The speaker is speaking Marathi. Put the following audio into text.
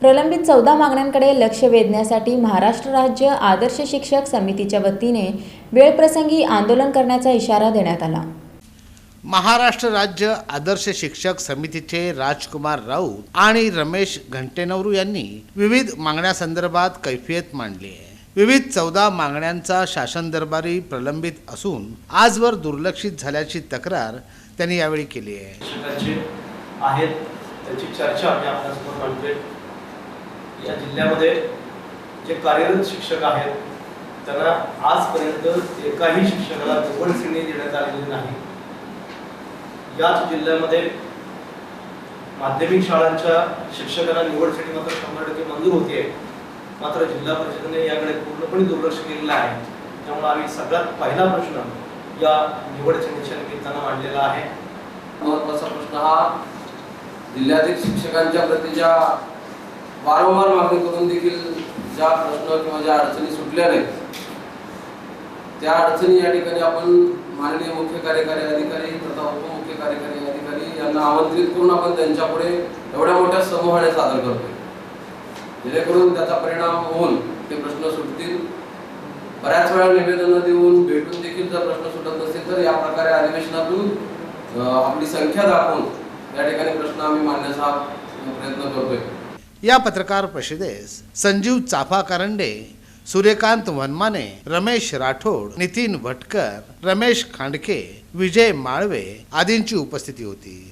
प्रलंबित चौदा मागण्यांकडे लक्ष वेधण्यासाठी महाराष्ट्र राज्य आदर्श शिक्षक समितीच्या वतीने वेळप्रसंगी आंदोलन करण्याचा इशारा देण्यात आला. महाराष्ट्र राज्य आदर्श शिक्षक समितीचे राजकुमार राऊत आणि रमेश घंटेनवरू यांनी विविध मागण्यासंदर्भात कैफियत मांडली आहे. विविध चौदा मागण्यांचा शासन दरबारी प्रलंबित असून आजवर दुर्लक्षित झाल्याची तक्रार त्यांनी यावेळी केली आहे. आहेत त्याची चर्चा आम्ही आपल्यासमोर मांडतोय या जिल्ह्यामध्ये जे कार्यरत शिक्षक आहेत त्यांना आजपर्यंत एकाही शिक्षकाला निवड श्रेणी देण्यात आलेली नाही. याच जिल्ह्यामध्ये माध्यमिक शाळांच्या शिक्षकांना निवड श्रेणी मात्र शंभर टक्के मंजूर होते मात्र जिल्हा परिषदेने याकडे पूर्णपणे दुर्लक्ष केलेलं आहे. त्यामुळे आम्ही सगळ्यात पहिला प्रश्न या निवड श्रेणीच्या निमित्तानं मांडलेला आहे. महत्त्वाचा प्रश्न हा जिल्ह्यातील शिक्षकांच्या प्रतीच्या वारंवार मागणी करून देखील ज्या प्रश्न किंवा ज्या अडचणी सुटल्या नाहीत त्या अडचणी या ठिकाणी आपण माननीय मुख्य कार्यकारी अधिकारी तथा उपमुख्य कार्यकारी अधिकारी यांना आमंत्रित करून आपण त्यांच्यापुढे एवढ्या मोठ्या समूहाने सादर करतोय. जेणेकरून त्याचा परिणाम होऊन ते प्रश्न सुटतील. बऱ्याच वेळा निवेदनं देऊन भेटून देखील जर प्रश्न सुटत नसतील तर या प्रकारे अधिवेशनातून आपली संख्या दाखवून या ठिकाणी प्रश्न आम्ही मांडण्याचा प्रयत्न करतोय. या पत्रकार परिषदेस संजीव चाफा कारंडे सूर्यकांत वनमाने रमेश राठोड नितीन भटकर रमेश खांडके विजय माळवे आदींची उपस्थिती होती.